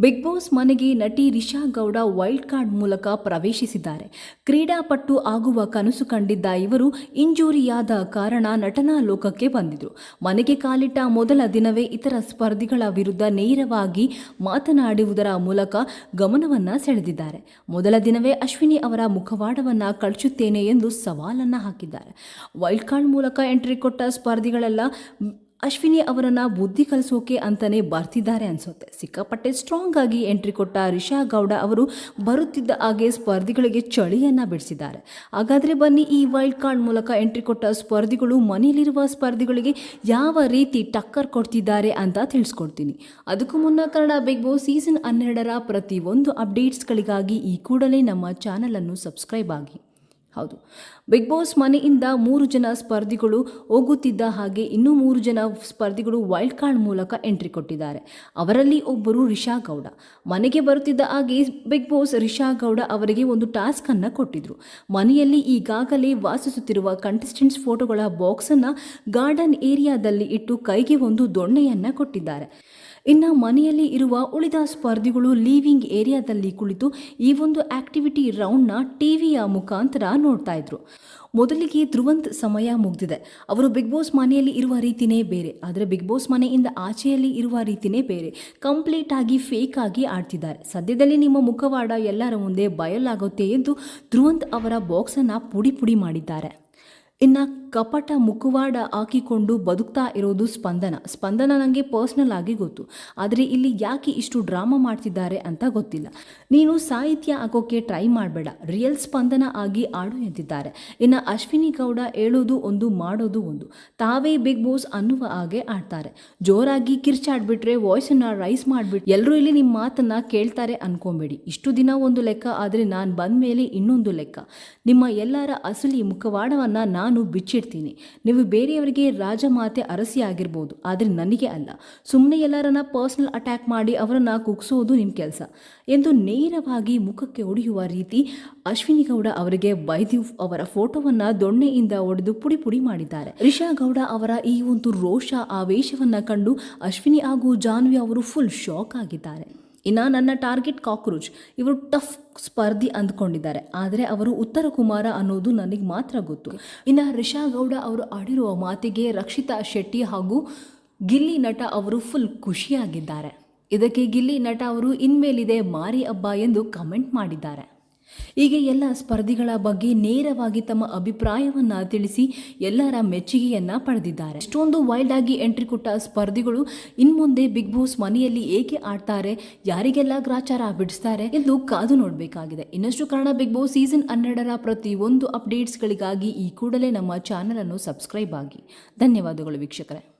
Big boss ಮನೆಗೆ ನಟಿ Risha Gowda wild card ಮೂಲಕ ಪ್ರವೇಶಿಸಿದ್ದಾರೆ. ಕ್ರೀಡಾಪಟು ಆಗುವ ಕನಸು ಕಂಡಿದ್ದ ಇವರು ಇಂಜೂರಿಯಾದ ಕಾರಣ ನಟನಾ ಲೋಕಕ್ಕೆ ಬಂದಿದ್ರು. ಮನೆಗೆ ಕಾಲಿಟ್ಟ ಮೊದಲ ದಿನವೇ ಇತರ ಸ್ಪರ್ಧಿಗಳ ವಿರುದ್ಧ ನೇರವಾಗಿ ಮಾತನಾಡುವುದರ ಮೂಲಕ ಗಮನವನ್ನ ಸೆಳೆದಿದ್ದಾರೆ. ಮೊದಲ ದಿನವೇ ಅಶ್ವಿನಿ ಅವರ ಮುಖವಾಡವನ್ನ ಕಳಚುತ್ತೇನೆ ಎಂದು ಸವಾಲನ್ನ ಹಾಕಿದ್ದಾರೆ. ವೈಲ್ಡ್ ಕಾರ್ಡ್ ಮೂಲಕ ಎಂಟ್ರಿ ಕೊಟ್ಟ ಸ್ಪರ್ಧಿಗಳೆಲ್ಲ ಅಶ್ವಿನಿ ಅವರನ್ನ ಬುದ್ಧಿ ಕಲಿಸೋಕೆ ಅಂತಲೇ ಬರ್ತಿದ್ದಾರೆ ಅನ್ಸುತ್ತೆ. ಸಿಕ್ಕಾಪಟ್ಟೆ ಸ್ಟ್ರಾಂಗ್ ಆಗಿ ಎಂಟ್ರಿ ಕೊಟ್ಟ ರಿಷಾ ಗೌಡ ಅವರು ಬರುತ್ತಿದ್ದ ಹಾಗೆ ಸ್ಪರ್ಧಿಗಳಿಗೆ ಚಳಿಯನ್ನ ಬಿಡಿಸಿದ್ದಾರೆ. ಹಾಗಾದ್ರೆ ಬನ್ನಿ ಈ ವೈಲ್ಡ್ ಕಾರ್ಡ್ ಮೂಲಕ ಎಂಟ್ರಿ ಕೊಟ್ಟ ಸ್ಪರ್ಧಿಗಳು ಮನೆಯಲ್ಲಿರುವ ಸ್ಪರ್ಧಿಗಳಿಗೆ ಯಾವ ರೀತಿ ಟಕ್ಕರ್ ಕೊಡ್ತಿದ್ದಾರೆ ಅಂತ ತಿಳಿಸ್ಕೊಡ್ತೀನಿ. ಅದಕ್ಕೂ ಮುನ್ನ ಕನ್ನಡ ಬಿಗ್ ಬಾಸ್ ಸೀಸನ್ ಹನ್ನೆರಡರ ಪ್ರತಿಯೊಂದು ಅಪ್ಡೇಟ್ಸ್ಗಳಿಗಾಗಿ ಈ ಕೂಡಲೇ ನಮ್ಮ ಚಾನಲನ್ನು ಸಬ್ಸ್ಕ್ರೈಬ್ ಆಗಿ. ಹೌದು. ಬಿಗ್ ಬಾಸ್ ಮನೆಯಿಂದ ಮೂರು ಜನ ಸ್ಪರ್ಧಿಗಳು ಹೋಗುತ್ತಿದ್ದ ಹಾಗೆ ಇನ್ನೂ ಮೂರು ಜನ ಸ್ಪರ್ಧಿಗಳು ವೈಲ್ಡ್ ಕಾರ್ಡ್ ಮೂಲಕ ಎಂಟ್ರಿ ಕೊಟ್ಟಿದ್ದಾರೆ. ಅವರಲ್ಲಿ ಒಬ್ಬರು ರಿಷಾ ಗೌಡ. ಮನೆಗೆ ಬರುತ್ತಿದ್ದ ಹಾಗೆ ಬಿಗ್ ಬಾಸ್ ರಿಷಾ ಗೌಡ ಅವರಿಗೆ ಒಂದು ಟಾಸ್ಕ್ ಅನ್ನು ಕೊಟ್ಟಿದ್ರು. ಮನೆಯಲ್ಲಿ ಈಗಾಗಲೇ ವಾಸಿಸುತ್ತಿರುವ ಕಂಟೆಸ್ಟೆಂಟ್ಸ್ ಫೋಟೋಗಳ ಬಾಕ್ಸನ್ನು ಗಾರ್ಡನ್ ಏರಿಯಾದಲ್ಲಿ ಇಟ್ಟು ಕೈಗೆ ಒಂದು ದೊಣ್ಣೆಯನ್ನು ಕೊಟ್ಟಿದ್ದಾರೆ. ಇನ್ನು ಮನೆಯಲ್ಲಿ ಇರುವ ಉಳಿದ ಸ್ಪರ್ಧಿಗಳು ಲೀವಿಂಗ್ ಏರಿಯಾದಲ್ಲಿ ಕುಳಿತು ಈ ಒಂದು ಆಕ್ಟಿವಿಟಿ ರೌಂಡ್ನ ಟಿವಿಯ ಮುಖಾಂತರ ನೋಡ್ತಾ ಇದ್ರು. ಮೊದಲಿಗೆ ಧ್ರುವಂತ್ ಸಮಯ ಮುಗ್ದಿದೆ. ಅವರು ಬಿಗ್ ಬಾಸ್ ಮನೆಯಲ್ಲಿ ಇರುವ ರೀತಿನೇ ಬೇರೆ. ಆದರೆ ಬಿಗ್ ಬಾಸ್ ಮನೆಯಿಂದ ಆಚೆಯಲ್ಲಿ ಇರುವ ರೀತಿನೇ ಬೇರೆ. ಕಂಪ್ಲೀಟ್ ಆಗಿ ಫೇಕ್ ಆಗಿ ಆಡ್ತಿದ್ದಾರೆ. ಸದ್ಯದಲ್ಲಿ ನಿಮ್ಮ ಮುಖವಾಡ ಎಲ್ಲರ ಮುಂದೆ ಬಯಲಾಗುತ್ತೆ ಎಂದು ಧ್ರುವಂತ್ ಅವರ ಬಾಕ್ಸನ್ನು ಪುಡಿ ಪುಡಿ ಮಾಡಿದ್ದಾರೆ. ಇನ್ನು ಕಪಟ ಮುಖವಾಡ ಹಾಕಿಕೊಂಡು ಬದುಕ್ತಾ ಇರೋದು ಸ್ಪಂದನ. ಸ್ಪಂದನ ನನಗೆ ಪರ್ಸ್ನಲ್ ಆಗಿ ಗೊತ್ತು. ಆದರೆ ಇಲ್ಲಿ ಯಾಕೆ ಇಷ್ಟು ಡ್ರಾಮಾ ಮಾಡ್ತಿದ್ದಾರೆ ಅಂತ ಗೊತ್ತಿಲ್ಲ. ನೀನು ಸಾಹಿತ್ಯ ಆಗೋಕೆ ಟ್ರೈ ಮಾಡಬೇಡ. ರಿಯಲ್ ಸ್ಪಂದನ ಆಗಿ ಆಡು ಎಂದಿದ್ದಾರೆ ಇನ್ನು ಅಶ್ವಿನಿ ಗೌಡ ಹೇಳೋದು ಒಂದು, ಮಾಡೋದು ಒಂದು. ತಾವೇ ಬಿಗ್ ಬಾಸ್ ಅನ್ನುವ ಹಾಗೆ ಆಡ್ತಾರೆ ಜೋರಾಗಿ ಕಿರ್ಚಾಡ್ಬಿಟ್ರೆ ವಾಯ್ಸನ್ನು ರೈಸ್ ಮಾಡಿಬಿಟ್ಟು ಎಲ್ಲರೂ ಇಲ್ಲಿ ನಿಮ್ಮ ಮಾತನ್ನು ಕೇಳ್ತಾರೆ ಅನ್ಕೊಂಬೇಡಿ. ಇಷ್ಟು ದಿನ ಒಂದು ಲೆಕ್ಕ ಆದರೆ ನಾನು ಬಂದ ಮೇಲೆ ಇನ್ನೊಂದು ಲೆಕ್ಕ. ನಿಮ್ಮ ಎಲ್ಲರ ಅಸಲಿ ಮುಖವಾಡವನ್ನು ನಾನು ಬಿಚ್ಚಿಡ್ತೀನಿ ನೀವು ಬೇರೆಯವರಿಗೆ ರಾಜಮಾತೆ ಅರಸಿ ಆಗಿರ್ಬೋದು ಆದರೆ ನನಗೆ ಅಲ್ಲ. ಸುಮ್ಮನೆ ಎಲ್ಲರನ್ನ ಪರ್ಸ್ನಲ್ ಅಟ್ಯಾಕ್ ಮಾಡಿ ಅವರನ್ನು ಕುಗ್ಸೋದು ನಿಮ್ಮ ಕೆಲಸ. ಎಂದು ನೇರವಾಗಿ ಮುಖಕ್ಕೆ ಹೊಡೆಯುವ ರೀತಿ ಅಶ್ವಿನಿ ಗೌಡ ಅವರಿಗೆ ವೈದ್ಯು ಅವರ ಫೋಟೋವನ್ನ ದೊಣ್ಣೆಯಿಂದ ಒಡೆದು ಪುಡಿ ಪುಡಿ ಮಾಡಿದ್ದಾರೆ. ರಿಷಾ ಗೌಡ ಅವರ ಈ ಒಂದು ರೋಷ, ಆವೇಶವನ್ನ ಕಂಡು ಅಶ್ವಿನಿ ಹಾಗೂ ಜಾನ್ವಿ ಅವರು ಫುಲ್ ಶಾಕ್ ಆಗಿದ್ದಾರೆ. ಇನ್ನು ನನ್ನ ಟಾರ್ಗೆಟ್ ಕಾಕ್ರೋಚ್. ಇವರು ಟಫ್ ಸ್ಪರ್ಧಿ ಅಂದ್ಕೊಂಡಿದ್ದಾರೆ. ಆದರೆ ಅವರು ಉತ್ತರ ಕುಮಾರ ಅನ್ನೋದು ನನಗೆ ಮಾತ್ರ ಗೊತ್ತು. ಇನ್ನು ರಿಷಾ ಗೌಡ ಅವರು ಆಡಿರುವ ಮಾತಿಗೆ ರಕ್ಷಿತಾ ಶೆಟ್ಟಿ ಹಾಗೂ ಗಿಲ್ಲಿ ನಟ ಅವರು ಫುಲ್ ಖುಷಿಯಾಗಿದ್ದಾರೆ. ಇದಕ್ಕೆ ಗಿಲ್ಲಿ ನಟ ಅವರು ಇನ್ಮೇಲಿದೆ ಮಾರಿ ಹಬ್ಬ ಎಂದು ಕಮೆಂಟ್ ಮಾಡಿದ್ದಾರೆ. ಹೀಗೆ ಎಲ್ಲ ಸ್ಪರ್ಧಿಗಳ ಬಗ್ಗೆ ನೇರವಾಗಿ ತಮ್ಮ ಅಭಿಪ್ರಾಯವನ್ನ ತಿಳಿಸಿ ಎಲ್ಲರ ಮೆಚ್ಚುಗೆಯನ್ನ ಪಡೆದಿದ್ದಾರೆ. ಇಷ್ಟೊಂದು ವೈಲ್ಡ್ ಆಗಿ ಎಂಟ್ರಿ ಕೊಟ್ಟ ಸ್ಪರ್ಧಿಗಳು ಇನ್ಮುಂದೆ ಬಿಗ್ ಬಾಸ್ ಮನೆಯಲ್ಲಿ ಏಕೆ ಆಡ್ತಾರೆ, ಯಾರಿಗೆಲ್ಲ ಗ್ರಾಚಾರ ಬಿಡಿಸ್ತಾರೆ ಎಂದು ಕಾದು ನೋಡಬೇಕಾಗಿದೆ. ಇನ್ನಷ್ಟು ಕಾರಣ ಬಿಗ್ ಬಾಸ್ ಸೀಸನ್ ಹನ್ನೆರಡರ ಪ್ರತಿಯೊಂದು ಅಪ್ಡೇಟ್ಸ್ಗಳಿಗಾಗಿ ಈ ಕೂಡಲೇ ನಮ್ಮ ಚಾನಲ್ ಅನ್ನು ಸಬ್ಸ್ಕ್ರೈಬ್ ಆಗಿ. ಧನ್ಯವಾದಗಳು ವೀಕ್ಷಕರೇ.